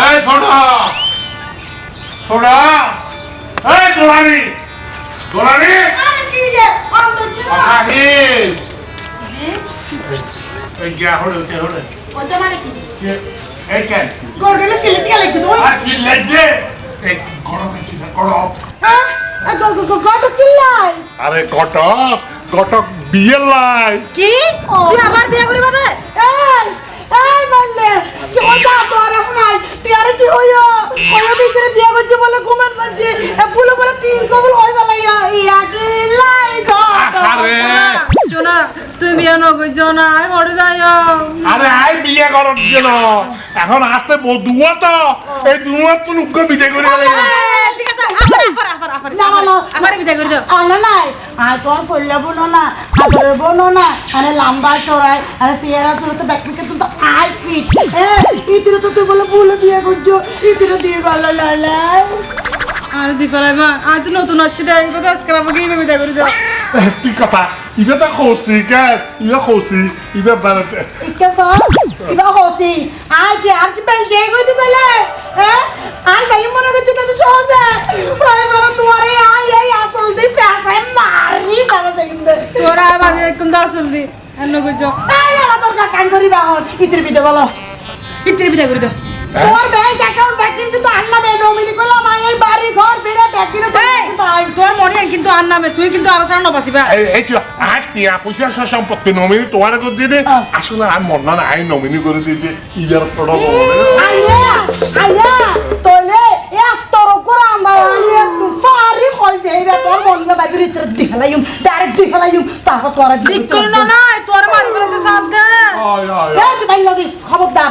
এই ছোড়া ছোড়া এই গোলারি গোলারি এই গিয়া হলে হতে হলে ওটা মানে কি এই কেন? গোডলে সিলেট গেলে কি তুই আর কি লাগছে এই গরম বেশি গরম। হ্যাঁ? গো গো গো গড চিল্লাই আরে কটক কটক বিয়ের লাই। কি? তুই আবার বিয়ে করিবা দে এই! এই তুই আরে কি হইও ওই ভিতরে বিয়ে করছে বলে ঘুমের মাঝে ফুলে বলে তিন কবল হই বলাইয়া ইয়া কি লাই গড আরে। জোনা তুমি বিয়ে জোনা আই মরে যাইও। আরে আই বিয়ে করার জন্য। এখন আসতে দুয়া তো। এই দুয়া তো লুক বিদে করে গেলে ঠিক আছে আবার আবার আবার আবার না, না, না। আবার বিদায় করে দাও। আনা নাই। আর তোর ফল্লা বোনো না আদরের বোনো না। আরে লম্বা চড়াই আরে সিয়ারা তুই তো ব্যাকপিকে তো আই ফিট ইতিরে তো তুই বলে ভুলে বিয়ে করছ। ইতিরে দিয়ে গেল লালাই আর দি করাই মা আর তো নতুন আসছে দেয় এবার আজকে আমাকে বিদায় করে দাও। কি কথা? ইবে তো খসি কে? ইবে খসি ইবে বানাতে। ইকে তো ইবা হসি আই কি আর কি বেল দিয়ে হ্যাঁ? আই যাই মনে করছি তো সহজে? প্রয়োজন তোমার আই এই আসল দি ফ্যাসাই মারি তারা যাইন্দে তোরা বাদে একদম দাও জলদি আর নগর যাও আমার তোর কান করিবা হন ইতিরে বিদে বলো। ইত্রে বিদায় করে দাও তোর ব্যাংক অ্যাকাউন্ট ব্যাংক কিন্তু আনলা বে নমিনি করলাম আই এই বাড়ি ঘর বেড়ে ব্যাকিরে তোর মনে কিন্তু আর তুই কিন্তু আরও সারা নবাসিবা এই এই আর টিয়া পয়সা সম্পত্তি নমিনি তোমার করে দিয়ে আসলে আমি মন না আই নমিনি করে দিয়েছে ইবের ফটো আইয়া আইয়া তইলে এত রকম রান্না আনি ফারি কই যাইবে তোর মনে বাইরে ভিতরে দিখালাইম ডাইরেক্ট দিখালাইম তারপর তোরা ঠিক কর না না তোর মারি ফেলতে সাথে আয় আয় এই তুই খবরদার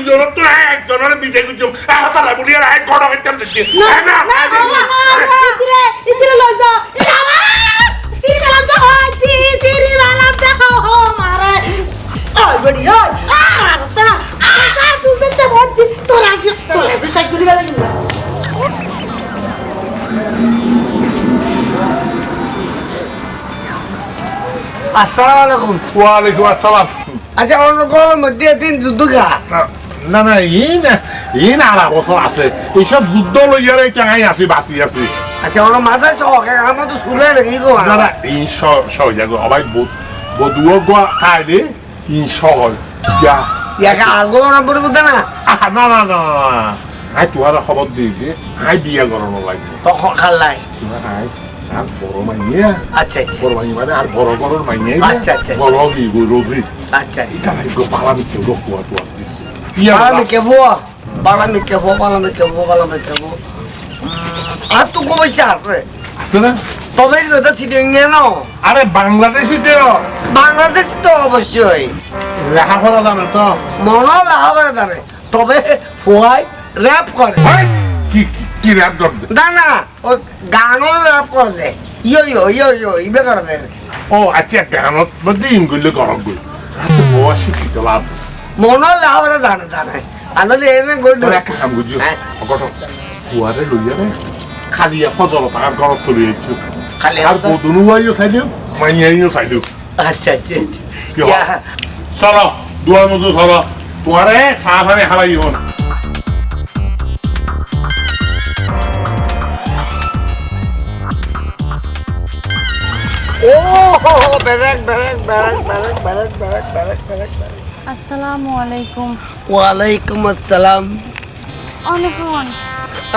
দুজনের আলাইকুম। ওয়ালাইকুম আসসালাম। আচ্ছা অন্য মধ্যে দিন যুদ্ধ না না এই না এই না আড়া বছর আছে। এইসব যুদ্ধ লইয়ারে চাঙাই আছি বাঁচি আছি। আচ্ছা অন্য মাথা শখ আমার তো শুনে নাকি গো না না এই সহজ অবাই বধুও গোয়া খাইলে এই সহজ ইয়া ইয়াকে আলগো না? পড়ে বুঝতে না না না না না। আই তোমার খবর দিই যে আই বিয়া করানো লাগবে তখন খাল্লাই আই আর বড় মাইয়া আচ্ছা আচ্ছা। বড় মাইয়া মানে আর বড় বড় মাইয়া আচ্ছা, আচ্ছা, বড় গো রোগী আচ্ছা আচ্ছা। ইটা নাই গো পালা Balame kevo, balame kevo, balame kevo, balame kevo. আর তো কবে আছে আছে না তবে এটা ছিটিং কেন আরে বাংলাদেশি তো বাংলাদেশ তো অবশ্যই লেখাপড়া জানে তো মনে লেখাপড়া জানে তবে ফুয়াই র্যাপ করে কি কি র্যাপ করে না না ওই গানও র্যাপ করে দেয় ইয়ো ইয়ো ইয়ো ইয়ো ইবে করে দেয় ও আচ্ছা গানত মধ্যে ইংগুলো করক গো বয়স শিক্ষিত লাভ মনে লাহাবারে জানে জানে আনলে এনে তোর একটা কাম হ্যাঁ। অগট কুয়ারে লইয়া রে খালি ফজল তার গরম চলে যাচ্ছে খালি আর বদনু আইও চাইলেও মাইয়াইও চাইলেও আচ্ছা আচ্ছা আচ্ছা? চলো দুয়ার মতো চলো তোমারে পানি হারাই হন বেরেক বেরেক বেরেক বেরেক বেরেক বেরেক বেরেক আসসালামু আলাইকুম। ওয়ালাইকুম আসসালাম। অনেকক্ষণ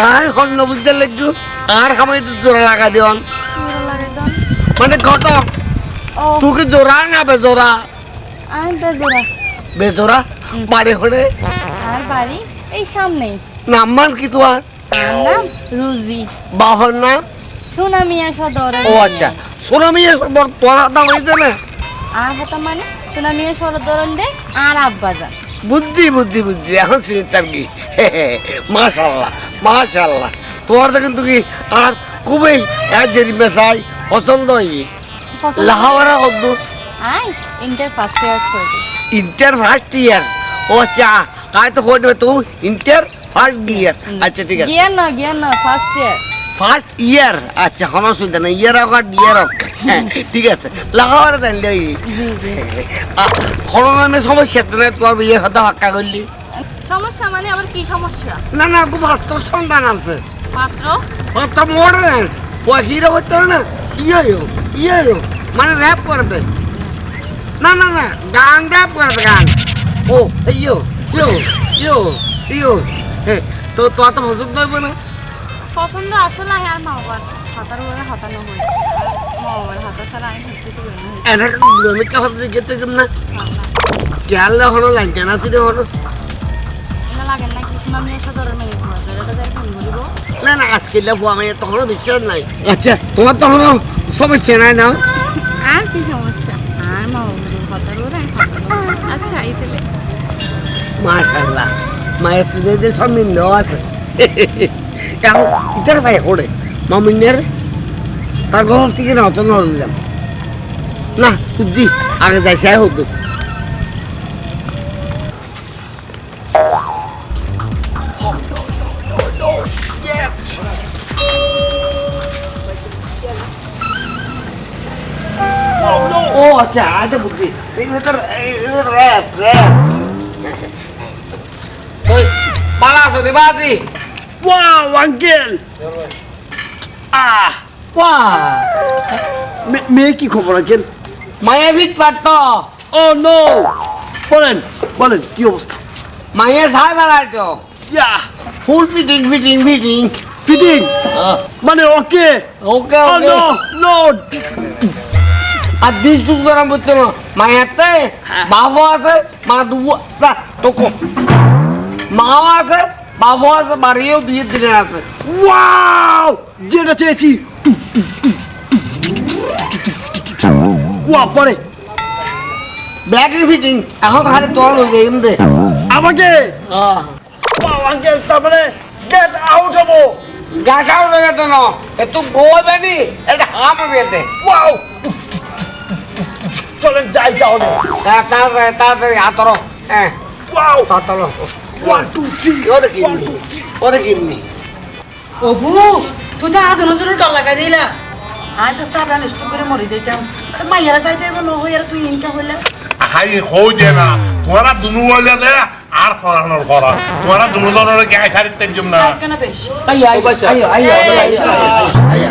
আর খন্ড বুঝতে লাগছো আর খামাই তো জোড়া লাগা দিওন দাম মানে ঘটক তুই কি জোড়া না বেজোড়া? আমি বেজোরা বেজোড়া? বাড়ি হলে আর বাড়ি? এই সামনেই নাম্বার কি তোমার? নাম রুজি। বাবার নাম? সোনা মিয়া সদর। ও আচ্ছা সোনামি তোর নাম হয়েছে না? আর হতো মানে? সোনা মিয়া আর আব্বা যান বুদ্ধি বুদ্ধি বুদ্ধি এখন চিন্তার কি মাশাল্লাহ মাশাল্লাহ। তোমার তো কিন্তু কি আর খুবই পছন্দ হই লাহাওয়ারা কদ্দু আই ইন্টার ফার্স্ট ইয়ার করে ইন্টার ফার্স্ট ইয়ার ও আচ্ছা কাজ তো দেবে তুই ইন্টার ফার্স্ট ইয়ার আচ্ছা ঠিক আছে। গিয়ার না গিয়ার না ফার্স্ট ইয়ার ফার্স্ট ইয়ার আচ্ছা কোনো অসুবিধা নেই ইয়ার হোক আর ইয়ার হোক। ঠিক আছে। জি জি। করোনা সমস্যা তো না তোমার বিয়ে হতে হাক্কা করলি সমস্যা মানে আবার কি সমস্যা? না না খুব আত্মর সন্তান আছে। মডার্ন পয়সিরা হচ্ছে না? ইয়ে ইয়ে মানে র্যাপ করে দে না না না গান র্যাপ করে দে গান। ও ইয়ো ইয়ো ইয়ো ইয়ো তো তো তো পছন্দ হইব না? পছন্দ আসলে আর মা বাবার হাতার উপরে হাতানো হয় মা বাবার হাতা ছাড়া আমি কিছু করি না এনে আমি কাছে দিকে তো না কেয়ালে হলো লাইন কেন আছে রে হলো এনে লাগেন না। কি সোনা মিয়া সদরের মেয়ে ঘর এটা যাই ফোন করিব না না আজকে লেবু আমি তখনও বিশ্বাস নাই আচ্ছা তোমার তখনও সমস্যা নাই না আর কি সমস্যা আর মা বাবার হাতার উপরে আমি হাতানো আচ্ছা এই তাহলে মাশাল্লাহ মায়ের তুই সব মিন্ন আছে ভাই তার ঘর থেকে না অত নড়লাম না বুদ্ধি আগে যাইছে হতো ও আচ্ছা আচ্ছা বুদ্ধি। এই ভেতর র্যাপ র্যাপ পালা আছে দেবাদি Wow, আঙ্কেল। আহ বাহ মে- মেয়ে কি খবর আঙ্কেল? মায়াবী পারত। Oh no. বলেন। বলেন কি অবস্থা? মায়ে ছাই বেড়াই তো yeah. Full fitting fitting fitting. Fitting? মানে ওকে? Okay oh no no. আর দিস দুস গরম করতে না মায়াতে বাবু আছে মা দুবু তোকো। মাও আছে বাবু আছে বাড়িও দিয়ে দিলে আছে। ওয়াও! যেটা চেয়েছি পরে। ব্যাগি ফিটিং এখন খালি তোর হয়ে এমনি। আমাকে? আঙ্কেল তারপরে গেট আউট হব। গাছাও রে গেছে না। একটু গোয়া দেনি এটা হাম বেতে ওয়াও চলেন যাই তাহলে। তাড়াতাড়ি তাড়াতাড়ি আতর হ্যাঁ। ওয়াও তাড়াতাড়ি ওয়ান টু থ্রি ওরে কিননি ওরে কিননি অবু তুই তো আধ নজর ডর লাগাই দিলা আয় তো সারা নষ্ট করে মরে যাইতাম তো মাইয়ারা চাইতে ন হইয়ার তুই ইনকা হইলা হাই হই দে না তোরা দুনু হইলা দে আর ফরানোর করা তোরা দুনু জনের গায়ে খারিতে তেজম না কেন বেশ আইয়া আইয়া আইয়া আইয়া আইয়া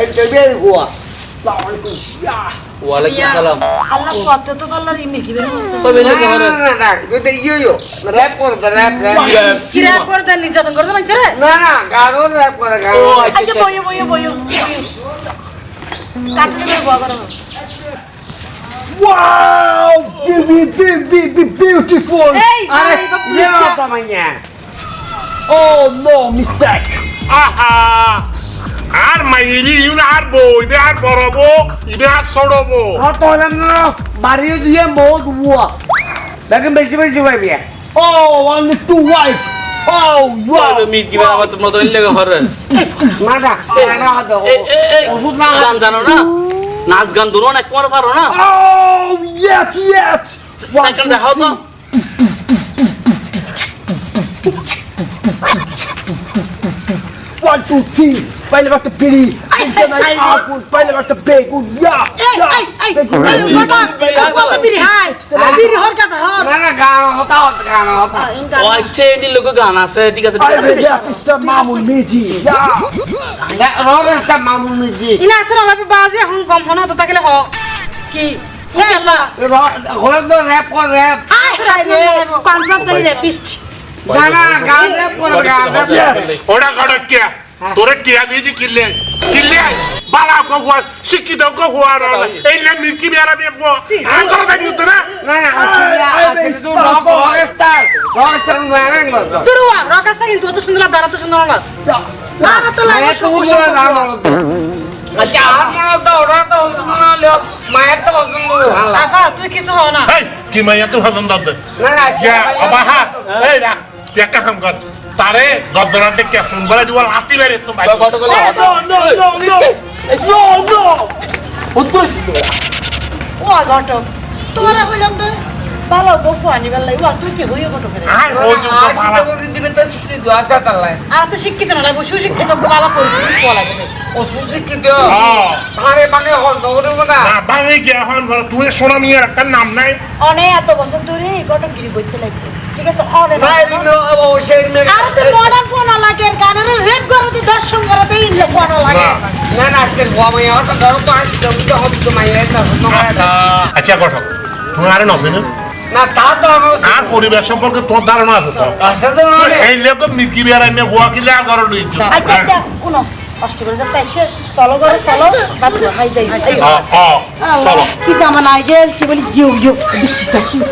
এই জবের গোয়া ওয়ালাইকুম সালাম আল্লাহ কত তো পাল্লার ইমে কি বের হইছে তবে না না না না এটা ইয়ো ইয়ো র‍্যাপ করে দে র‍্যাপ র‍্যাপ কিরা করতে নির্যাতন করতে মানছে রে না না গানো র‍্যাপ করে গানো আচ্ছা বইও বইও বইও কাটতে দেবে বাবা ওয়াও বিবি বিবি বি বিউটিফুল এই আরে ভাই বাপ ইয়ে না তো মাইয়া ও নো মিস্টেক আহা আর মাইরি ইউন আর বই দে আর বড়বো ইবে আর সড়বো ও তো হলাম না বাড়িও দিয়ে বহুত বুয়া দেখেন বেশি বেশি ও oh হাতে ওষুধ না। গান জানো না? নাচ গান দূরও না তোমার পারো না? Oh সাইকেল দেখাও তো। ওয়ান টু থ্রি পাইলাম একটা পিড়ি আপেল পাইলাম একটা বেগুন ইয়া গান আছে ঠিক আছে মামুন মেজি মামুন মেজি। ইনা তোর অভাবে বাজে এখন গম ফোন হতে থাকলে হ। কি? র্যাপ কর র্যাপ কনসার্ট র্যাপিস্ট রে না না র‍্যাপ কর কে তোরে টিয়া দিয়েছি কিনলে কিনলে বালা কো হুয়া শিক্ষিত কো হুয়া এই লে মির্কি বেড়া বিয়ে কো আর করে দেখ তো না না না আসলে তো রক রকস্টার রকস্টার নয় না তোর রকাসটা কিন্তু অত সুন্দর না দাঁড়াতে সুন্দর না না তো লাগে মায়ের তো না আচ্ছা আর তো ওরা তো মনে হলো মায়ের তো পছন্দ তুই কিছু না এই কি মাইয়া তো পছন্দ না না এই না একটা কাম কর। তারে গদ্দরাতে কে ফোন করে দিব লাতি মেরে তো ভাই ফটো করলে No, no, no, no! No, no! ও ঘটক তোমার হইলাম তো ভালো গপ আনিবার লাগে। ও তুই কি হইও ঘটক রে আর যে ভালো দিবেন তো শিখতে দোয়া চাতালাই আর তো শিক্ষিত না লাগবো সুশিক্ষিত ভালো লাগে। ও সুশিক্ষিত? হ্যাঁ আরে মানে হল দৌড়ব না? না বাঙে গিয়া হন তুই সোনা মিয়ার একটা নাম নাই। অনেক এত বছর ধরে ঘটকগিরি করতে লাগবে। ঠিক আছে অনেক না এদিন অবশ্যই আর তো মডার্ন ফোন লাগে গানের রেপ করতে দর্শন করতে ইনলে ফোন লাগে। না। না না আজকে গোয়া মাইয়া ওটা ধরো তো আসতে আমি তো হবি তো মাইয়া না আচ্ছা কথা। তুমি আরে নবেন না তা তো আর পরিবেশ সম্পর্কে তোমার ধারণা আছে তো? এই লোক মির্কি বেড়া এনে কিলে আর করো দিচ্ছ আচ্ছা আচ্ছা শুনো। কষ্ট করে যাতে এসে চলো ঘরে চলো। বাদ দাও, যাই এই, চলো। কি জামা নাই গেল কি বলি ইউ ইউ বৃষ্টিটা শুরু